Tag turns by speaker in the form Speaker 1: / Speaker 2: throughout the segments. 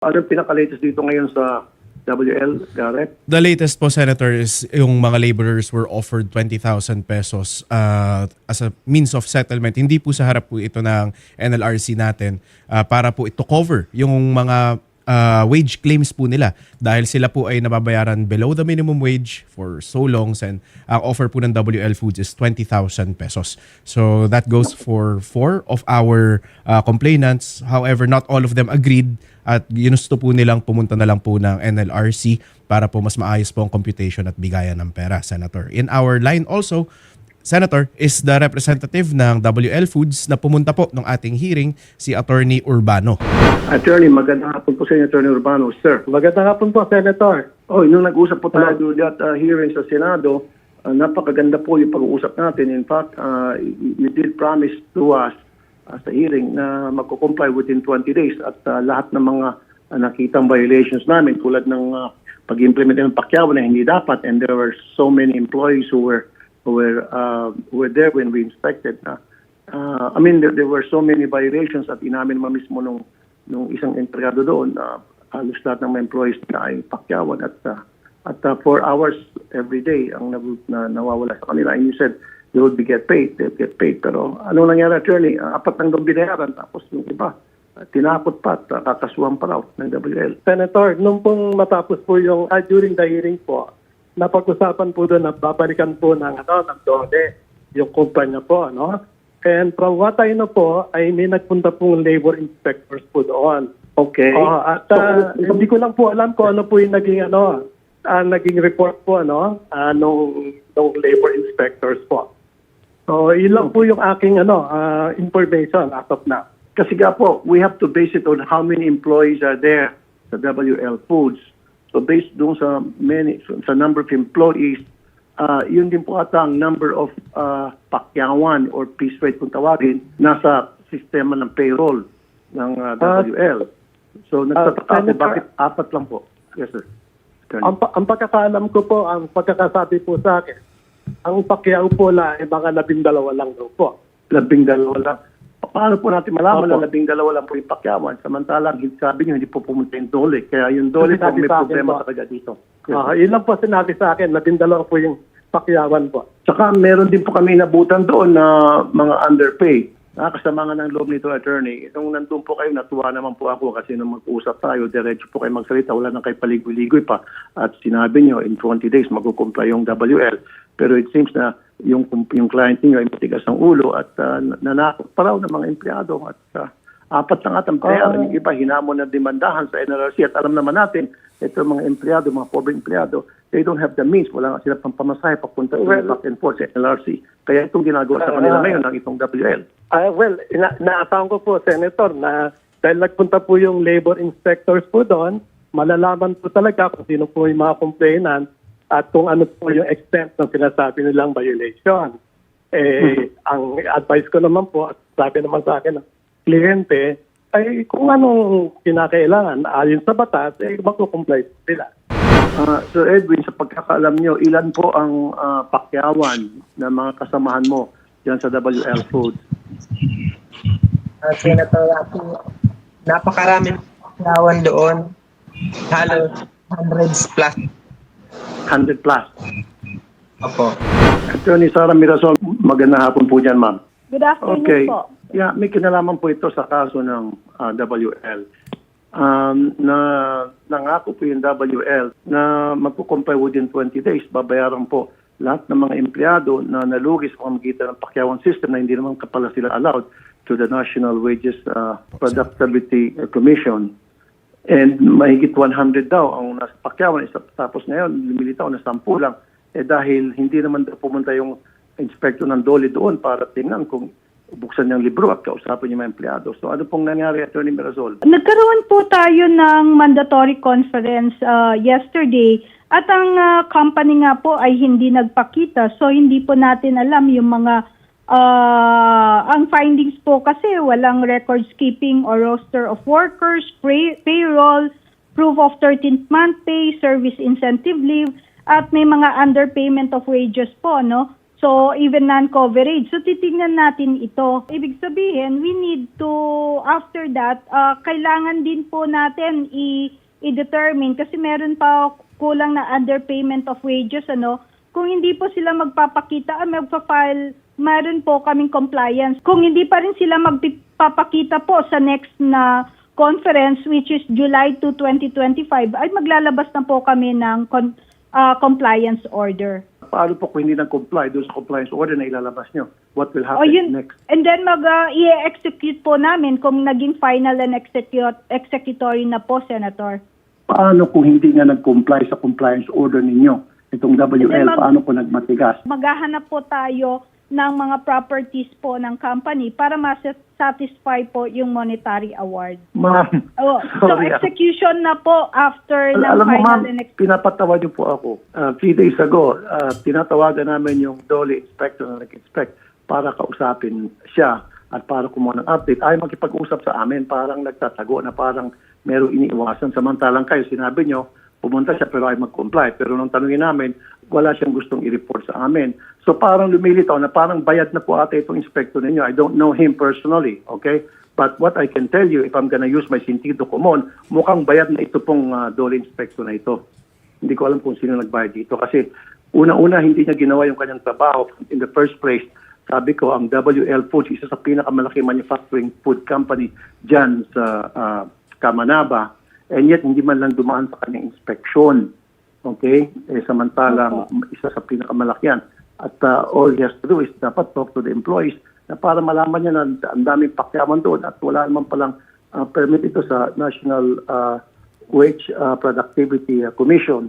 Speaker 1: Ano pinaka-latest dito ngayon sa WL, Garrett?
Speaker 2: The latest po, Senator, is yung mga laborers were offered 20,000 pesos uh, as a means of settlement. Hindi po sa harap po ito ng NLRC natin uh, para po ito cover yung mga uh, wage claims po nila dahil sila po ay nababayaran below the minimum wage for so long and ang offer po ng WL Foods is 20,000 pesos. So that goes for four of our uh, complainants. However, not all of them agreed at ginusto po nilang pumunta na lang po ng NLRC para po mas maayos po ang computation at bigayan ng pera, Senator. In our line also, Senator, is the representative ng WL Foods na pumunta po ng ating hearing, si Attorney Urbano.
Speaker 1: Attorney, magandang hapon po sa inyo, Attorney Urbano. Sir,
Speaker 3: Magandang hapon po, Senator.
Speaker 1: oh, nung nag-usap po tayo do that uh, hearing sa Senado, uh, napakaganda po yung pag-uusap natin. In fact, uh, you did promise to us uh, sa hearing na magko-comply within 20 days at uh, lahat ng mga uh, nakitang violations namin tulad ng uh, pag-implement ng pakyawan na hindi dapat and there were so many employees who were were uh, were there when we inspected na. Uh, I mean there, there were so many violations at inamin naman mismo nung nung isang empleyado doon na halos lahat ng mga employees na ay pakyawan at uh, at uh, four hours every day ang nabu- na, nawawala sa kanila. And you said they would be get paid they get paid. Pero ano nangyari attorney? Uh, apat lang daw binayaran tapos yung iba uh, tinakot pa at uh, kakasuhan pa raw ng WL
Speaker 3: Senator, nung pong matapos po yung, ah, during the hearing po, napag-usapan po doon na babalikan po ng, ano, ng DOLE, yung kumpanya po, ano? And from what I know po, ay may nagpunta pong labor inspectors po doon.
Speaker 1: okay
Speaker 3: Oo, at ah, hindi ko lang po alam kung ano po yung naging, ano, ah, naging report po, ano, ah, nung, nung labor inspectors po. So, yun lang po yung aking, ano, ah, information as of now.
Speaker 1: Kasi nga po, we have to base it on how many employees are there sa WL Foods. So based doon sa many sa number of employees, uh, yun din po ata ang number of uh, pakyawan or piece rate kung tawagin nasa sistema ng payroll ng uh,
Speaker 3: Ah,
Speaker 1: WL. So nagtataka ako
Speaker 3: Senator-
Speaker 1: bakit apat lang po. Yes sir. Attorney.
Speaker 3: Ang, ang pagkakaalam ko po, ang pagkakasabi po sa akin, ang pakyaw po na ay mga labing dalawa lang daw po.
Speaker 1: labing dalawa lang. Paano po natin malaman
Speaker 3: Opo.
Speaker 1: na labing dalawa lang po yung pakyawan? Samantalang sabi niyo hindi po pumunta yung dole. Kaya yung dole po
Speaker 3: Sinabi
Speaker 1: may
Speaker 3: sa akin
Speaker 1: problema
Speaker 3: po.
Speaker 1: talaga dito. Yes,
Speaker 3: Ah, yun lang po sinabi sa akin, labing dalawa po yung pakyawan po.
Speaker 1: Tsaka meron din po kami nabutan doon na mga underpay. Nakakasama nga ng loob nito, attorney. Nung nandun po kayo, natuwa naman po ako kasi nung mag-usap tayo, diretso po kayo magsalita, wala nang kayo paligoy-ligoy pa. At sinabi nyo, in 20 days, magkukumpla yung WL. Pero it seems na yung, yung client niyo ay matigas ng ulo at uh, nanakot pa raw ng mga empleyado. At uh, apat lang at ang bayaran. Yung iba, hinamon na demandahan sa NLRC. At alam naman natin, ito mga empleyado, mga pobre empleyado, they don't have the means. Wala nga sila pang pamasahe papunta sa
Speaker 3: Well-
Speaker 1: back and forth sa NLRC. Kaya itong ginagawa sa kanila
Speaker 3: Ah.
Speaker 1: ngayon ng itong WL.
Speaker 3: Ah, well, ina- naasahan ko po, Senator, na dahil nagpunta po yung labor inspectors po doon, malalaman po talaga kung sino po yung mga complainant at kung ano po yung extent ng sinasabi nilang violation. Eh, ang advice ko naman po, at sabi naman sa akin ng kliyente, ay kung anong kinakailangan ayon sa batas, eh magkukomply sila.
Speaker 1: Ah, Sir Edwin, sa pagkakaalam nyo, ilan po ang ah, pakyawan ng mga kasamahan mo dyan sa WL Food?
Speaker 4: uh, Senator Rafi, napakaraming kawan doon. Halos hundreds plus.
Speaker 1: 100 plus.
Speaker 4: Opo.
Speaker 1: Attorney Sara Mirasol, magandang hapon po dyan, ma'am.
Speaker 5: Good afternoon
Speaker 1: Okay.
Speaker 5: po.
Speaker 1: Yeah, may kinalaman po ito sa kaso ng ah, WL. Um, na nangako po yung WL na magkukumpay within 20 days, babayaran po lahat ng mga empleyado na nalugi sa pamamagitan ng pakyawan system na hindi naman kapala sila allowed to the National Wages ah, Productivity Commission. And mahigit 100 daw ang nasa pakyawan. Isa- Tapos ngayon, lumilitaw na 10 lang. Eh dahil hindi naman daw pumunta yung inspector ng DOLE doon para tingnan kung buksan niyang libro at kausapin yung mga empleyado. So ano pong nangyari, Attorney Mirazol?
Speaker 5: Nagkaroon po tayo ng mandatory conference uh, yesterday at ang uh, company nga po ay hindi nagpakita so hindi po natin alam yung mga uh, ang findings po kasi walang records keeping or roster of workers, pay- payroll, proof of 13th month pay, service incentive leave at may mga underpayment of wages po no. So, even non-coverage. So, titingnan natin ito. Ibig sabihin, we need to, after that, uh, kailangan din po natin i- i-determine kasi meron pa kulang na underpayment of wages, ano. Kung hindi po sila magpapakita, ah, magpa-file, meron po kaming compliance. Kung hindi pa rin sila magpapakita po sa next na conference, which is July 2, 2025, ay maglalabas na po kami ng con- ah, compliance order.
Speaker 1: Paano po kung hindi nag-comply doon sa compliance order na ilalabas nyo? What will happen
Speaker 5: yun,
Speaker 1: next?
Speaker 5: and then mag uh, i-execute po namin kung naging final and execute, executory na po, Senator.
Speaker 1: Paano kung hindi nga nag-comply sa compliance order ninyo? Itong WL,
Speaker 5: mag-
Speaker 1: paano kung nagmatigas?
Speaker 5: Maghahanap po tayo ng mga properties po ng company para ma-satisfy po yung monetary award.
Speaker 1: Ma'am,
Speaker 5: Oh, so
Speaker 1: sorry. ah.
Speaker 5: execution na po after
Speaker 1: Al-
Speaker 5: ng
Speaker 1: alam mo
Speaker 5: final
Speaker 1: ma'am,
Speaker 5: and ex-
Speaker 1: pinapatawa niyo po ako. Uh, three days ago, uh, tinatawagan namin yung Dolly inspector na nag-inspect para kausapin siya at para kumuha ng update. Ay makipag-usap sa amin, parang nagtatago na parang merong iniiwasan. Samantalang kayo, sinabi niyo, pumunta siya pero ay mag-comply. Pero nung tanungin namin, wala siyang gustong i-report sa amin. So parang lumilitaw na parang bayad na po ata itong inspector ninyo. I don't know him personally, okay? But what I can tell you, if I'm gonna use my sentido común, mukhang bayad na ito pong uh, dole inspector na ito. Hindi ko alam kung sino nagbayad dito kasi una-una hindi niya ginawa yung kanyang trabaho in the first place. Sabi ko, ang WL Foods, isa sa pinakamalaki manufacturing food company dyan sa uh, Kamanaba, and yet hindi man lang dumaan sa kanyang inspeksyon. Okay? Eh, samantalang isa sa pinakamalaki yan. At uh, all he has to do is dapat talk to the employees na para malaman niya na ang daming pakyaman doon at wala naman palang uh, permit ito sa National uh, Wage uh, Productivity uh, Commission,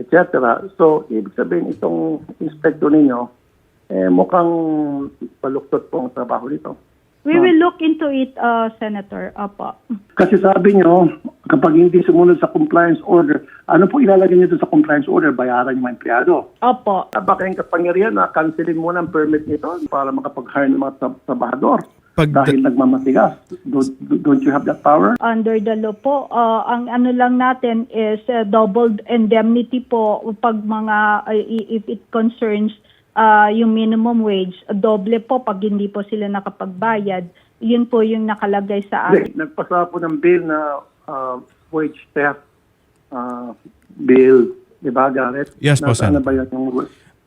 Speaker 1: etc. So, ibig sabihin itong inspector ninyo, eh, mukhang baluktot po ang trabaho nito.
Speaker 5: We will look into it, uh, Senator. Opo.
Speaker 1: Kasi sabi nyo, kapag hindi sumunod sa compliance order, ano po ilalagay doon sa compliance order? Bayaran yung mga empleyado.
Speaker 5: Opo.
Speaker 1: Baka yung kapangyarihan na cancelin muna ang permit nito para makapag-hire ng mga tra- trabahador.
Speaker 2: Pag-
Speaker 1: dahil nagmamatigas. Don't, don't you have that power?
Speaker 5: under the law po, uh, ang ano lang natin is uh, doubled indemnity po pag mga, uh, if it concerns uh, yung minimum wage, doble po pag hindi po sila nakapagbayad. Yun po yung nakalagay sa akin.
Speaker 1: Nagpasa po ng bill na uh, wage theft uh, bill. Di ba, Garrett?
Speaker 2: Yes po, Sen.
Speaker 1: na ba yun yung,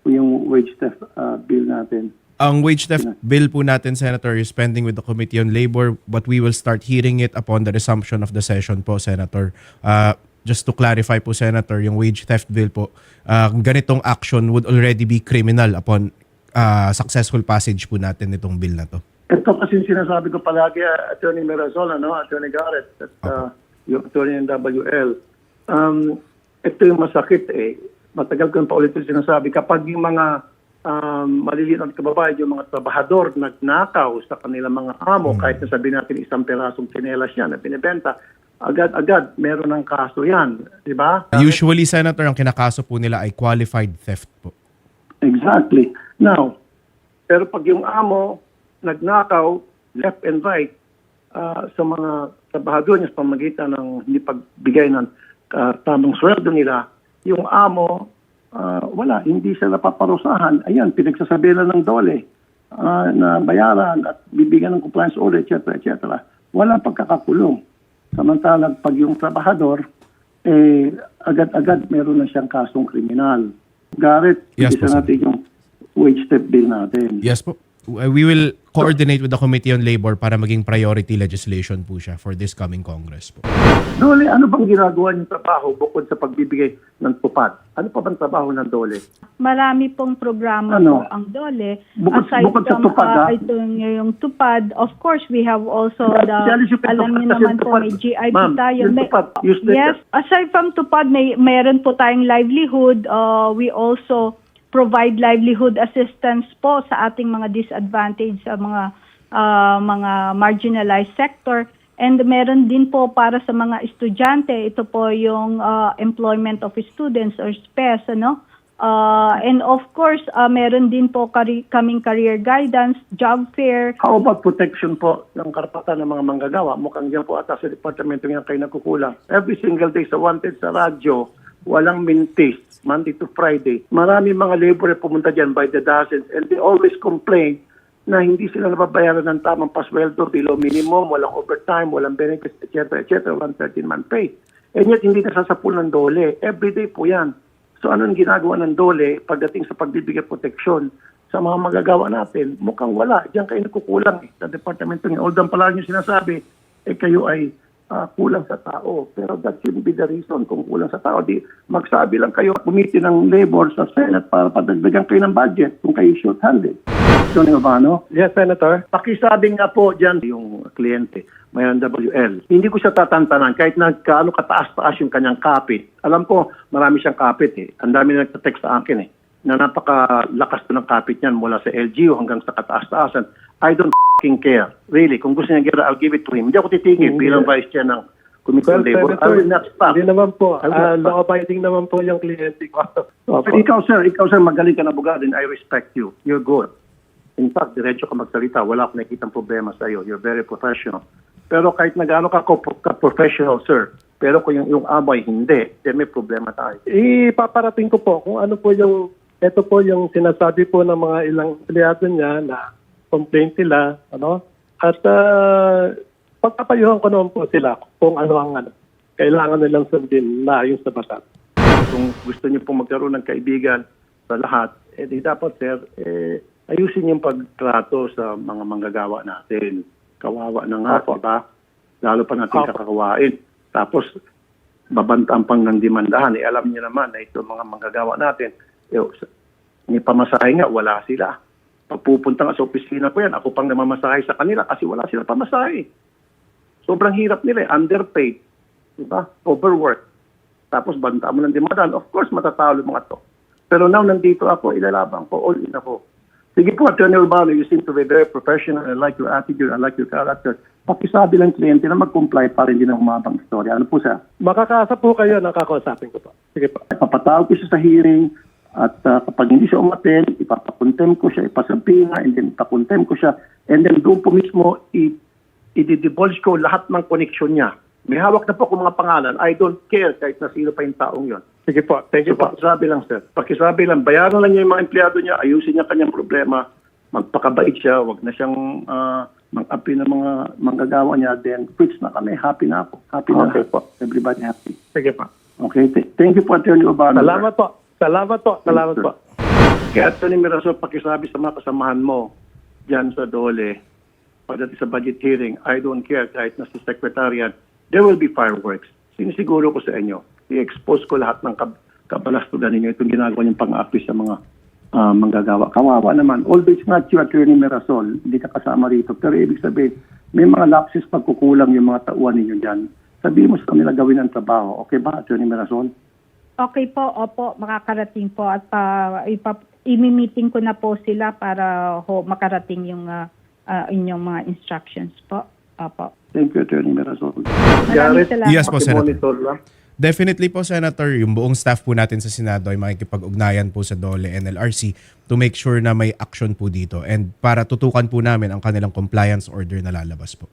Speaker 1: yung wage theft uh, bill natin?
Speaker 2: Ang wage theft bill po natin, Senator, is pending with the Committee on Labor but we will start hearing it upon the resumption of the session po, Senator. Uh, just to clarify po, Senator, yung wage theft bill po, uh, ganitong action would already be criminal upon uh, successful passage po natin itong bill na to.
Speaker 1: Ito kasi sinasabi ko palagi, uh, Attorney Mirazol, ano, Attorney Garrett, at uh, yung attorney ng WL. Um, ito yung masakit eh. Matagal ko pa ulit sinasabi. Kapag yung mga um, maliliit na kababayan, yung mga trabahador nagnakaw sa kanilang mga amo, kahit na sabihin natin isang perasong tsinelas yan na binibenta, agad-agad meron ng kaso yan. Di ba?
Speaker 2: Usually, Senator, ang kinakaso po nila ay qualified theft po.
Speaker 1: Exactly. Now, pero pag yung amo nagnakaw left and right ah, sa mga trabahador niya sa pamagitan ng hindi pagbigay ng ah, tamang sweldo nila, yung amo ah, wala, hindi sila napaparusahan. Ayan, pinagsasabi lang ng dole ah, na bayaran at bibigyan ng compliance order, etc. etc. Walang pagkakakulong. Samantalang pag yung trabahador, eh, agad-agad meron na siyang kasong kriminal. Garrett,
Speaker 2: Yes
Speaker 1: isa natin yung wage step bill natin.
Speaker 2: Yes po. Uh, We will coordinate with the Committee on Labor para maging priority legislation po siya for this coming Congress po.
Speaker 1: Dole, ano bang ginagawa niyong trabaho bukod sa pagbibigay ng tupad? Ano pa bang trabaho ng Dole?
Speaker 5: Marami pong programa
Speaker 1: Ano?
Speaker 5: po ang DOLE.
Speaker 1: Bukod-
Speaker 5: Aside
Speaker 1: bukod sa
Speaker 5: from
Speaker 1: tupad,
Speaker 5: uh,
Speaker 1: ah.
Speaker 5: itong yung tupad, of course, we have also the, alam niyo naman po, may GIP
Speaker 1: Ma'am,
Speaker 5: tayo.
Speaker 1: yung
Speaker 5: May-
Speaker 1: tupad, useless
Speaker 5: yes, aside from tupad, may meron po tayong livelihood. Uh, we also provide livelihood assistance po sa ating mga disadvantaged sa mga uh, mga marginalized sector. And meron din po para sa mga estudyante, ito po yung uh, employment of students or SPES, ano? Uh, and of course, uh, meron din po kari- kaming career guidance, job fair,
Speaker 1: How about protection po ng karapatan ng mga manggagawa? Mukhang diyan po ata sa departamento yan kayo nagkukulang. Every single day sa wanted sa radyo, walang mintis, Monday to Friday. Marami mga laborer pumunta dyan by the dozens and they always complain na hindi sila nababayaran ng tamang pasweldo, below minimum, walang overtime, walang benefits, etc., etc., walang 13-month pay. And yet, hindi nasasapul ng dole. Everyday po yan. So, anong ginagawa ng dole pagdating sa pagbibigay proteksyon sa mga magagawa natin? Mukhang wala. Diyan kayo nagkukulang eh, sa departamento niya. Although palagi nyo sinasabi, eh kayo ay ah, kulang sa tao. Pero that shouldn't be the reason kung kulang sa tao. Di, magsabi lang kayo, committee ng labor sa Senate para padagdagan kayo ng budget kung kayo short-handed. Johnny Urbano?
Speaker 3: Yes, Senator.
Speaker 1: Pakisabi nga po dyan yung kliyente, may WL. Hindi ko siya tatantanan kahit na kaano kataas-taas yung kanyang kapit. Alam ko, marami siyang kapit eh. Ang dami na nagtatext sa akin eh. Na napakalakas to ng kapit niyan mula sa LGU hanggang sa kataas-taasan. I don't f***ing care. Really, kung gusto niya gira, I'll give it to him. Hindi ako titigil
Speaker 3: Mm,
Speaker 1: bilang vice chair ng Committee
Speaker 3: Well,
Speaker 1: on Labor. I
Speaker 3: Senator,
Speaker 1: will not stop.
Speaker 3: hindi naman po.
Speaker 1: I will
Speaker 3: Uh,
Speaker 1: not stop.
Speaker 3: law-abiding naman po yung kliyente ko. Opo.
Speaker 1: Pero ikaw sir, ikaw sir, magaling ka na abogado and I respect you. You're good. In fact, diretso ka magsalita, wala akong nakikitang problema sa iyo. You're very professional. Pero kahit na gaano ka, ko- ka professional, sir, pero kung yung, yung amay hindi, then may problema tayo.
Speaker 3: Ipaparating ko po kung ano po yung ito po yung sinasabi po ng mga ilang empleyado niya na complaint sila, ano? At uh, pagpapayuhan ko naman po sila kung ano ang ano, kailangan nilang sundin na ayon sa batas.
Speaker 1: Kung gusto niyo pong magkaroon ng kaibigan sa lahat, eh di dapat sir, eh, ayusin yung pagtrato sa mga manggagawa natin. Kawawa na nga,
Speaker 3: Opo.
Speaker 1: di ba? Lalo pa natin
Speaker 3: Opo.
Speaker 1: kakawain. Tapos, babantaan pang ng dimandahan. Eh, alam niyo naman na ito mga manggagawa natin, eh, may pamasahe nga, wala sila. Pagpupunta nga sa opisina ko yan, ako pang namamasahe sa kanila kasi wala sila pamasahe. Sobrang hirap nila, eh, underpaid, di ba? Overwork. Tapos banta mo ng dimadan, of course matatalo mga to. Pero now nandito ako, ilalaban ko, all in ako. Sige po, Attorney Urbano, you seem to be very professional. I like your attitude, I like your character. Pakisabi lang kliyente na mag-comply para hindi na humabang istorya. Ano po siya?
Speaker 3: Makakaasa po kayo na kakausapin ko po. Sige po.
Speaker 1: Papatawag ko siya sa hearing at uh, kapag hindi siya umaten, ipapakontem ko siya, ipasabihin nga, and then ipakontem ko siya. And then doon po mismo, i-divulge ko lahat ng connection niya. May hawak na po akong mga pangalan. I don't care kahit na sino pa yung taong yon.
Speaker 3: Sige po. Thank you
Speaker 1: So,
Speaker 3: po.
Speaker 1: pakisabi lang, sir. Pakisabi lang, bayaran lang niya yung mga empleyado niya, ayusin niya kanyang problema, magpakabait siya, wag na siyang uh, mag-api ng mga manggagawa niya, then quits na kami. Happy na ako. Happy na
Speaker 3: Okay po.
Speaker 1: Everybody happy.
Speaker 3: Sige po.
Speaker 1: Okay? Th- thank you po, Attorney Urbano.
Speaker 3: Salamat po. Salamat po. Salamat po.
Speaker 1: Kaya Attorney Mirasol, pakisabi sa mga kasamahan mo dyan sa Dole, pagdating sa budget hearing, I don't care kahit na sa secretariat, there will be fireworks. Sinisiguro ko sa inyo, i-expose ko lahat ng kab- kabalastugan ninyo itong ginagawa niyong pang-api sa mga ah, manggagawa. Kawawa naman. Although it's not you, Attorney Mirasol, hindi ka kasama rito. Pero ibig sabihin, may mga lapses pagkukulang yung mga tauhan ninyo dyan. Sabihin mo sa kanila gawin ang trabaho. Okay ba, Attorney Mirasol?
Speaker 5: Okay po, opo, makakarating po at pa, ipa, imi-meeting ko na po sila para ho, makarating yung ah, ah, inyong mga instructions po. Opo.
Speaker 1: Thank you, Attorney
Speaker 5: salamat.
Speaker 2: Yes po, Senator. Definitely po, Senator, yung buong staff po natin sa Senado ay makikipag-ugnayan po sa DOLE NLRC to make sure na may action po dito and para tutukan po namin ang kanilang compliance order na lalabas po.